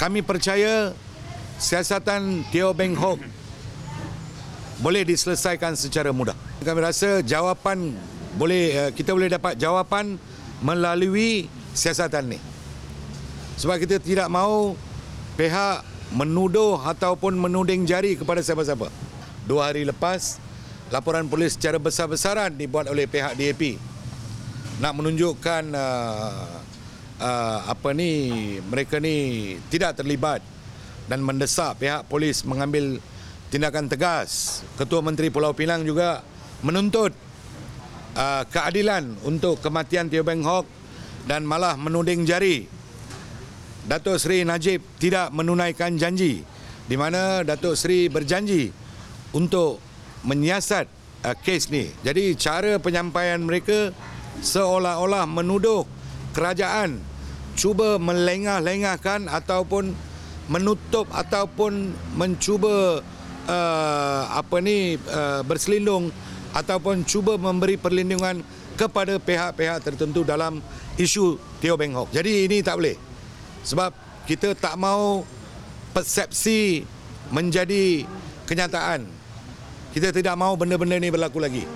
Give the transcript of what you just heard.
Kami percaya siasatan Teo Beng Hok boleh diselesaikan secara mudah. Kami rasa jawapan boleh eh, kita boleh dapat jawapan melalui siasatan ni. Sebab kita tidak mahu pihak menuduh ataupun menuding jari kepada siapa-siapa. Dua hari lepas, laporan polis secara besar-besaran dibuat oleh pihak DAP nak menunjukkan uh, uh, apa ni mereka ni tidak terlibat dan mendesak pihak polis mengambil tindakan tegas. Ketua Menteri Pulau Pinang juga menuntut uh, keadilan untuk kematian Teo Beng Hok dan malah menuding jari Datuk Seri Najib tidak menunaikan janji di mana Datuk Seri berjanji untuk menyiasat uh, kes ni. Jadi cara penyampaian mereka seolah-olah menuduh kerajaan cuba melengah-lengahkan ataupun menutup ataupun mencuba uh, apa ni uh, berselindung ataupun cuba memberi perlindungan kepada pihak-pihak tertentu dalam isu Teo Beng Hok. Jadi ini tak boleh. Sebab kita tak mau persepsi menjadi kenyataan. Kita tidak mau benda-benda ini berlaku lagi.